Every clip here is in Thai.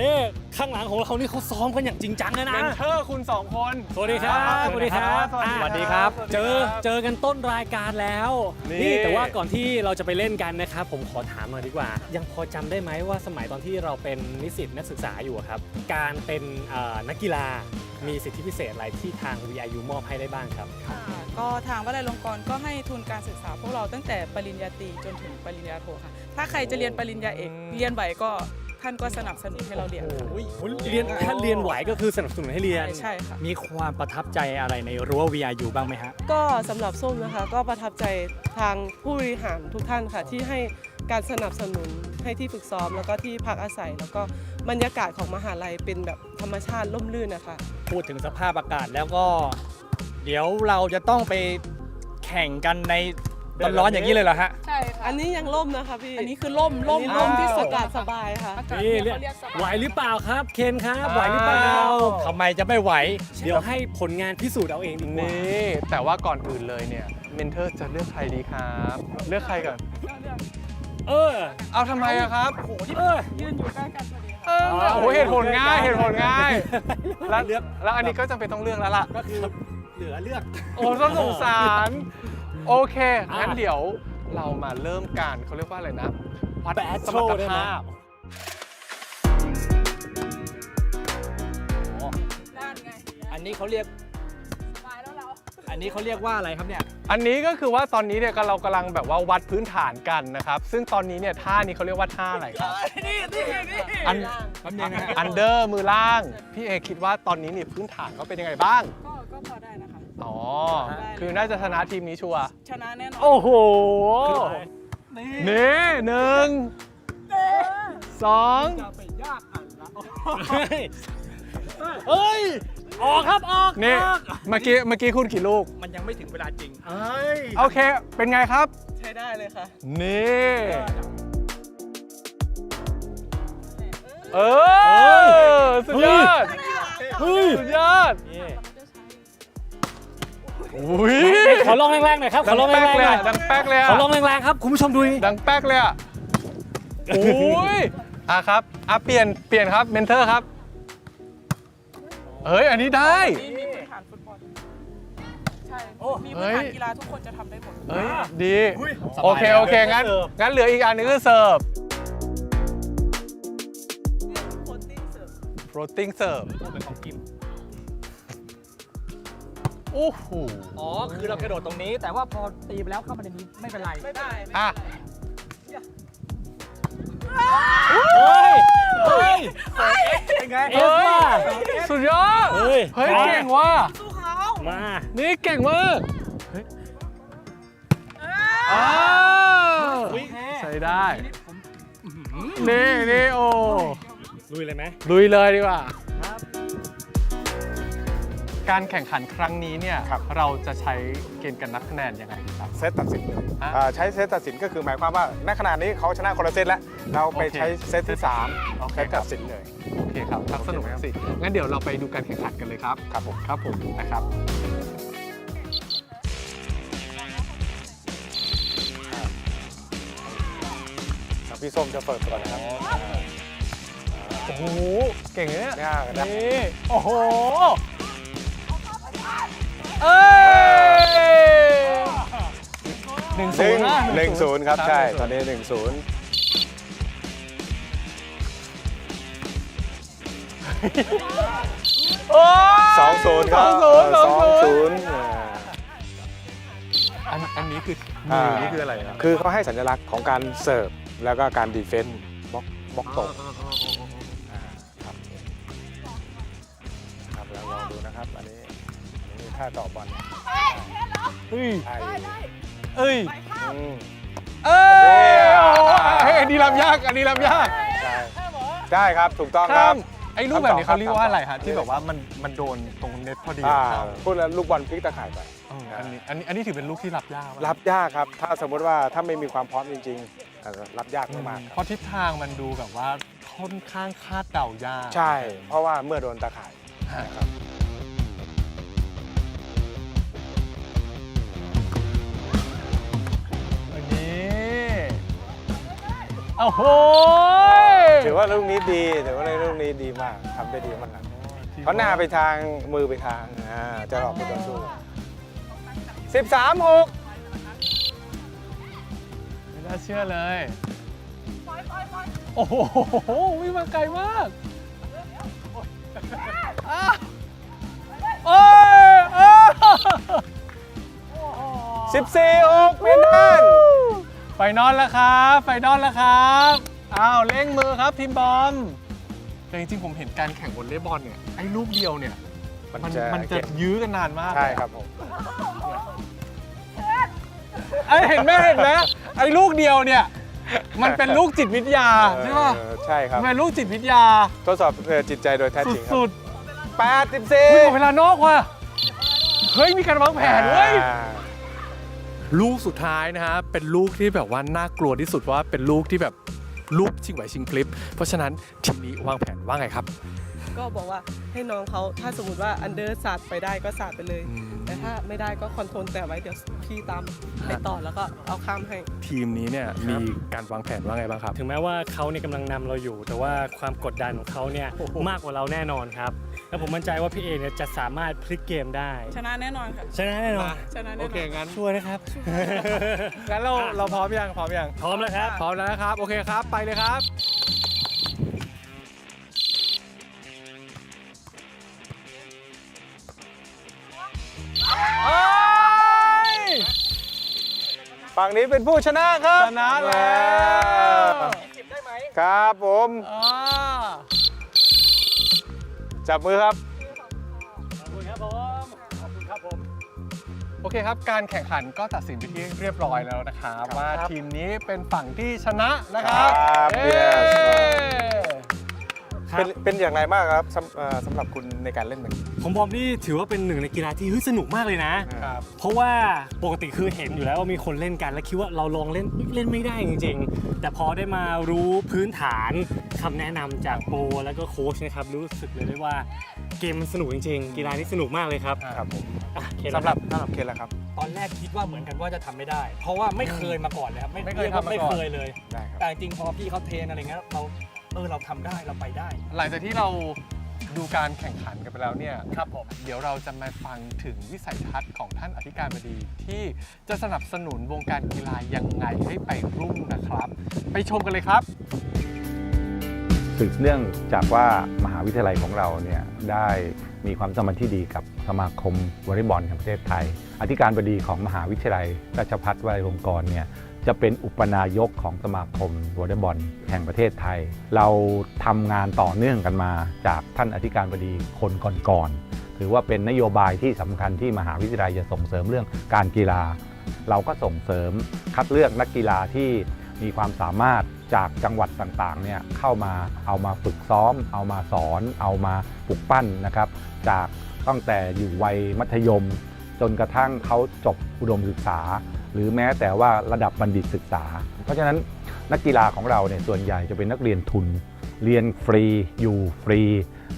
นี่ข้างหลังของเรานี่เขาซ้อมกันอย่างจริงจังเลยนะ เมนเทอร์คุณสองคน สวัสดีครับสวัสดีครับสวัสดีอะสวัสดีครับ เจอเจอกันต้นรายการแล้ว นี่ นี่แต่ว่าก่อนที่เราจะไปเล่นกันนะครับผมขอถามหน่อยดีกว่า ยังพอจำได้ไหมว่าสมัยตอนที่เราเป็นนิสิตนักศึกษาอยู่อะครับ การเป็นเอ่อนักกีฬามีสิทธิพิเศษอะไรที่ทาง VIU มอบให้ได้บ้างครับ ค่ะก็ทางวิทยาลัยลงกรณ์ก็ให้ทุนการศึกษาพวกเราตั้งแต่ปริญญาตรีจนถึงปริญญาโทค่ะ ถ้าใครจะเรียนปริญญาเอก เรียนไหวก็ ท่านก็สนับสนุนให้เราเรียนค่ะเรียนถ้าเรียนไหวก็คือสนับสนุนให้เรียน ใช่ค่ะ มีความประทับใจอะไรในรั้ว VRU บ้างไหมฮะ ก็สำหรับส้มนะคะก็ประทับใจทางผู้บริหารทุกท่านค่ะ ที่ให้การสนับสนุนให้ที่ฝึกซ้อม แล้วก็ที่พักอาศัย แล้วก็บรรยากาศของมหาลัยเป็นแบบธรรมชาติร่มรื่นนะคะ พูดถึงสภาพอากาศแล้วก็ เดี๋ยวเราจะต้องไปแข่งกันในร้อนๆอย่างนี้เลยเหรอฮะ ใช่ค่ะ อันนี้ยังร่มนะคะพี่ อันนี้คือล่มล่มอันนี้ล่ร่มมที่ที่สุสุดดอากาศสบายค่ะอากาศนี่เนี่ยเรียกเขาเรียกสบายไหวหรือเปล่าครับ เคนครับ ไหวหรือเปล่า ทำไมจะไม่ไหว เดี๋ยวให้ผลงานพิสูจน์เอาเองดีกว่า นี่แต่ว่าก่อนอื่นเลยเนี่ย เมนเทอร์จะเลือกใครดีครับ เลือกใครก่อน เออ เอาทำไมอะครับเออยืนอยู่ใกล้กันพอดีค่ะเออโอ้โหเหตุผลง่ายเหตุผลง่าย แล้วเลือก แล้วอันนี้ก็จำเป็นต้องเลือกแล้วล่ะ ก็คือเหลือเลือก โอ้ต้องสงสาร โอเคงั้นอะเดี๋ยว เรามาเริ่มการเขาเรียกว่าอะไรนะวัดแบทสโชมรว์รถได้ไหม ภาพด้านไงอันนี้เขาเรียก สบายแล้วเรา อันนี้เขาเรียกว่าอะไรครับเนี่ย อันนี้ก็คือว่าตอนนี้เนี่ยเรากำลังแบบว่าวัดพื้นฐานกันนะครับ ซึ่งตอนนี้เนี่ยท่านี้เขาเรียกว่าท่าอะไรครับ นี่นี่นี่อัน แป๊บนึงนะฮะอันเดอร์มือล่าง พี่เอคิดว่าตอนนี้นี่พื้นฐานเขาเป็นยังไงบ้าง ก็ก็พอได้นะคะ อ๋อ คือน่าจะชนะทีมนี้ชัวร์ชนะแน่นอนโอ้โห นี่หนึ่งสองเฮ้ยเอ้ยออกครับออกนี่ออกเมื่อกี้เมื่อกี้คุณกี่ลูก มันยังไม่ถึงเวลาจริงเอ้ยโอเค เป็นไงครับ ใช้ได้เลยค่ะ นี่ เออ สุดยอดเฮ้ยสุดยอดนี่ อุ้ยขอลองแรงๆหน่อยครับขดัองลองแรแป๊กงๆเลหยน่ออะยดังแป๊กเลยอะขอลองแรงๆครับคุณผู้ชมดูดิดังแป๊กเลยอะโอ้ยอะครับอะเปลี่ยนเปลี่ยนครับเมนเทอร์ครับเฮ้ยอันนี้ได้ มีมีพื้นฐานฟุตบอล ใช่ มีเฮ้พื้นยฐานกีฬาทุกคนจะทำได้หมด เฮ้ยดีสบายโอเคโอเคงั้นเสิร์ฟงั้นเหลืออีกอันนึงคือเสิร์ฟโคตติ้งเสิร์ฟ floating serve เป็นของกิม โอ้โหอ๋อ คือเรากระโดดตรงนี้ แต่ว่าพอตีไปแล้วเข้ามาในนี้ไม่เป็นไร ไม่ได้อะเฮ้ยเฮ้ยเป็นไงเอสว่ะสุดยอด เฮ้ย เฮ้ย เก่งว่ะ สู้เขามา นี่เก่งมากเฮ้ยอ้าวเฮ้ยใช้ได้ นี่นี่โอ้ลุยเลยไหมลุยเลยดีกว่า การแข่งขันครั้งนี้เนี่ยครับ เราจะใช้เกณฑ์การนับคะแนนยังไงดีครับ เซตตัดสินเลยอะอ่าใช้เซตตัดสินก็คือหมายความว่าณขณะนี้เขาชนะคนละเซตแล้วเราไปโอเคใช้เซตที่โอ3เค เซตครัตับดสินเลย โอเคครับทักสนุกสิ งั้นเดี๋ยวเราไปดูการแข่งขันกันเลยครับ ครับผม ครับผมนะครับ ครับพี่ส้มจะเปิดก่อนนะครับโอ้โห เก่งเนี่ยเนี่ยนะนี่ โอ้โห เอ้ยหนึ่งหศูนึ่นงย์นะหนึ่งศูนย์ครับ ใช่หงตอนนี้หนึ่งศูนย์โอ้สองศูนย์ครับสองศูนย์สองศูนย์ศูนย์อ่าอันอันนี้คืออ่ามือนี่คืออะไรครับคือเขาให้สัญลักษณ์ของการเสิร์ฟ แล้วก็การดีเฟนต์บล็อกบล็อกตกอ่าครับครับแล้วลองดูนะครับ อันนี้ อันนี้ท่าต่อบอลเฮ้ยใช่เอ้ยอืมเอ้ยเย้โอ้โหเฮ้ยอันนี้รับยากอันนี้รับยากใช่ได้ครับถูกต้องคข้ารับ มไอ้ลูกแบบนี้ครัเขาบเรียกว่าอะไรฮะครับที่แบบว่ามันมันโดนตรงเน็ตพอดีอ่าพูดแล้วลูกบอลพลิกตะข่ายไป เอออันนี้อันนี้อันนี้ถือเป็นลูกที่รับยากปะรับยากครับ ถ้าสมมติว่าถ้าไม่มีความพร้อมจริงๆอ่ารับยากอืมมากๆคเพรับ ราะทิศทางมันดูแบบว่าค่อนข้างคาดเดายาก ใช่ เพราะว่าเมื่อโดนตะข่ายนะครับ โอ้โหเจถือว่าลูกนี้ดีถือว่าในลูกนี้ดีมากทำได้ดีมากเพราะหน้าไปทางมือไปทางอ่าจะหลอกไปต่อสู้สิบสามหกไม่น่าเชื่อเลยโอ้โหวิ่งมาไกลมากอ้าวโอ้ยอ้าวสิบสี่หกไม่ทัน ไฟนอลแล้วครับ ไฟนอลแล้วครับอ้าวเร่งมือครับทีมบอมแต่จริงๆผมเห็นการแข่งวอลเลย์บอลเนี่ยไอ้ลูกเดียวเนี่ยมันมันจะมันจะยื้อกันนานมากใช่ครับผม ไอ้ยเห็นไหมเห็นไหมไอ้ลูกเดียวเนี่ย มันเป็นลูกจิตวิทยาใช่ป่ะเออใช่ครับ มันเป็นลูกจิตวิทยาทดสอบเอ่อจิตใจโดยแท้จริงครัสุบดแปดสิบๆสี่เฮ้ยเวลานอกว่ะ เฮ้ย มีการวางแผนเว้ย อ่า ลูกสุดท้ายนะฮะเป็นลูกที่แบบว่าน่ากลัวที่สุดว่าเป็นลูกที่แบบลูกชิงไหวชิงพลิบเพราะฉะนั้นทีมนี้วางแผนว่าไงครับ ก็บอกว่าให้น้องเขาถ้าสมมติว่าอันเดอร์สาดไปได้ก็สาดไปเลย แต่ถ้าไม่ได้ก็คอนโทรลแต่ไว้เดี๋ยวพี่ตามไปต่อแล้วก็เอาข้ามให้ ทีมนี้เนี่ยมีการวางแผนว่าไงบ้างครับ ถึงแม้ว่าเขาเนี่ยกำลังนำเราอยู่ แต่ว่าความกดดันของเขาเนี่ยมากกว่าเราแน่นอนครับ แล้วผมมั่นใจว่าพี่เอเนี่ยจะสามารถพลิกเกมได้ชนะแน่นอนค่ะ ชนะแน่นอนชนะแน่นอน โอเคงั้นชัวร์นะครับ งั้นเราเราพร้อมยังพร้อมยังพร้อมแล้วครับพร้อมแล้วนะครับ โอเคครับไปเลยครับเอ้ยฝั่งนี้เป็นผู้ชนะครับชนะแล้ว ครับผม อ่า จับมือครับ ขอบคุณครับผมขอบคุณครับผม โอเคครับ การแข่งขันก็ตัดสินไปที่เรียบร้อยแล้วนะครับว่าทีมนี้เป็นฝั่งที่ชนะนะครับครับเย้ yes เป็นเป็นอย่างไรบ้างครับสำเอ่อสำหรับคุณในการเล่นแบบนี้ ผมบอมนี่ถือว่าเป็นหนึ่งในกีฬาที่เฮ้ยสนุกมากเลยนะ ครับเพราะว่าปกติคือเห็นอยู่แล้วว่ามีคนเล่นกัน แล้วคิดว่าเราลองเล่นเล่นไม่ได้จริง ๆ แต่พอได้มารู้พื้นฐานคำแนะนำจากโปรแล้วก็โค้ชนะครับรู้สึกเลยได้ว่าเกมมันสนุกจริง ๆ กีฬานี้สนุกมากเลยครับครับผมอะโอเคสำหรับสำหรับเคนละครับ ตอนแรกคิดว่าเหมือนกันว่าจะทำไม่ได้ เพราะว่าไม่เคยมาก่อนเลยครับไม่เคยรีกว่ทำมาก่อน ไม่เคยเลย ได้ครับ แต่จริงๆพอพี่เขาเทรนอะไรเงี้ยเราเออเราทำได้เราไปได้ หลังจากที่เรา ดูการแข่งขันกันไปแล้วเนี่ยครับผมเดี๋ยวเราจะมาฟังถึงวิสัยทัศน์ของท่านอธิการบดี ที่จะสนับสนุนวงการกีฬายังไงให้ไปรุ่งนะครับ ไปชมกันเลยครับสืบเนื่องจากว่ามหาวิทยาลัยของเราเนี่ยได้มีความสัมพันธ์ที่ดีกับสมาคมวอลเลย์บอลแห่งประเทศไทย อธิการบดีของมหาวิทยาลัยราชภัฏวลัยลงกรณ์เนี่ย จะเป็นอุปนายกของสมาคมวอลเลย์บอลแห่งประเทศไทย เราทำงานต่อเนื่องกันมาจากท่านอธิการบดีคนก่อนๆถือว่าเป็นนโยบายที่สำคัญที่มหาวิทยาลัยจะส่งเสริมเรื่องการกีฬา เราก็ส่งเสริมคัดเลือกนักกีฬาที่มีความสามารถจากจังหวัดต่างๆเนี่ยเข้ามาเอามาฝึกซ้อม เอามาสอน เอามาปลุกปั้นนะครับ จากตั้งแต่อยู่วัยมัธยม จนกระทั่งเขาจบอุดมศึกษา หรือแม้แต่ว่าระดับบัณฑิตศึกษา เพราะฉะนั้นนักกีฬาของเราเนี่ยส่วนใหญ่จะเป็นนักเรียนทุน เรียนฟรีอยู่ฟรี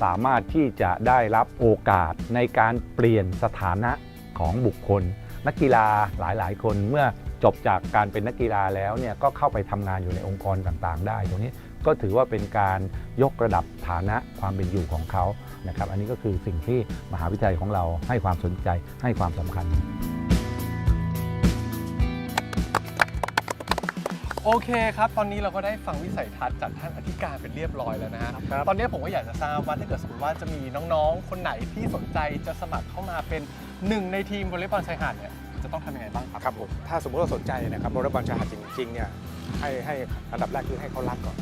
สามารถที่จะได้รับโอกาสในการเปลี่ยนสถานะของบุคคล นักกีฬาหลายๆ คนเมื่อจบจากการเป็นนักกีฬาแล้วเนี่ยก็เข้าไปทำงานอยู่ในองค์กรต่างๆ ได้ ตรงนี้ก็ถือว่าเป็นการยกระดับฐานะความเป็นอยู่ของเขานะครับ อันนี้ก็คือสิ่งที่มหาวิทยาลัยของเราให้ความสนใจให้ความสำคัญ โอเคครับ ตอนนี้เราก็ได้ฟังวิสัยทัศน์จากท่านอธิการเป็นเรียบร้อยแล้วนะฮะตอนนี้ผมก็อยากจะทราบว่าถ้าเกิดสมมติว่าจะมีน้องๆ คนไหนที่สนใจจะสมัครเข้ามาเป็นหนึ่งในทีมวอลเลย์บอลชายหาดเนี่ยจะต้องทำยังไงบ้างครับ ครับผมถ้าสมมติว่าสนใจนะครับวอลเลย์บอลชายหาดจริงๆเนี่ยให้ให้อันดับแรกคือให้เขารักก่อน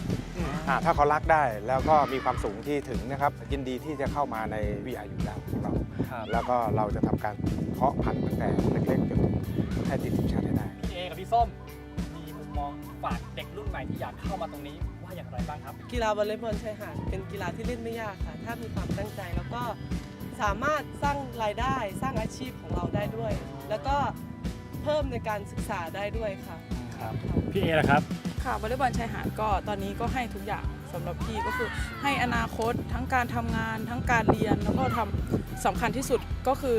อ่าถ้าเขารักได้แล้วก็มีความสูงที่ถึงนะครับยินดีที่จะเข้ามาใน VRU แล้วของเรา ครับแล้วก็เราจะทำการเพาะพันธุ์ตั้งแต่เล็กๆจนถึงให้ติดทีมชาติให้ได้ พี่เอกับพี่ส้มมีมุมมอง ฝากเด็กรุ่นใหม่ที่อยากเข้ามาตรงนี้ว่าอย่างไรบ้างครับ กีฬาวอลเลย์บอลชายหาดเป็นกีฬาที่เล่นไม่ยากค่ะ ถ้ามีความตั้งใจแล้วก็สามารถสร้างรายได้สร้างอาชีพของเราได้ด้วย แล้วก็เพิ่มในการศึกษาได้ด้วยค่ะ ครับ พี่เอล่ะครับ ค่ะวอลเลย์บอลชายหาดก็ตอนนี้ก็ให้ทุกอย่างสำหรับพี่ก็คือให้อนาคตทั้งการทำงานทั้งการเรียนแล้วก็ทำสำคัญที่สุดก็คือ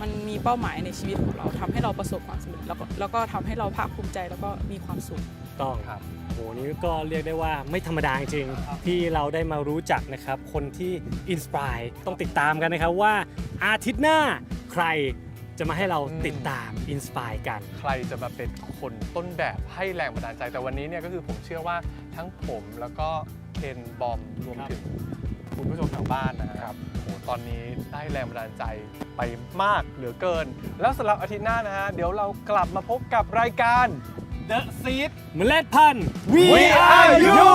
มันมีเป้าหมายในชีวิตของเราทำให้เราประสบความสำเร็จแล้วก็แล้วก็ทำให้เราภาคภูมิใจแล้วก็มีความสุข ต้องครับโอ้โหนี่ก็เรียกได้ว่าไม่ธรรมดาจริงๆที่เราได้มารู้จักนะครับ คนที่อินสปายต้องติดตามกันนะครับว่าอาทิตย์หน้าใครจะมาให้เราอืมติดตามอินสปายกัน ใครจะมาเป็นคนต้นแบบให้แรงบันดาลใจ แต่วันนี้เนี่ยก็คือผมเชื่อว่าทั้งผมแล้วก็เคนบอมรวมครับถึงคุณผู้ชมทางบ้านนะครับโอ้โหตอนนี้ได้แรงบันดาลใจไปมากเหลือเกิน แล้วสำหรับอาทิตย์หน้านะฮะเดี๋ยวเรากลับมาพบกับรายการ The Seed เมล็ดพันธุ์ We Are You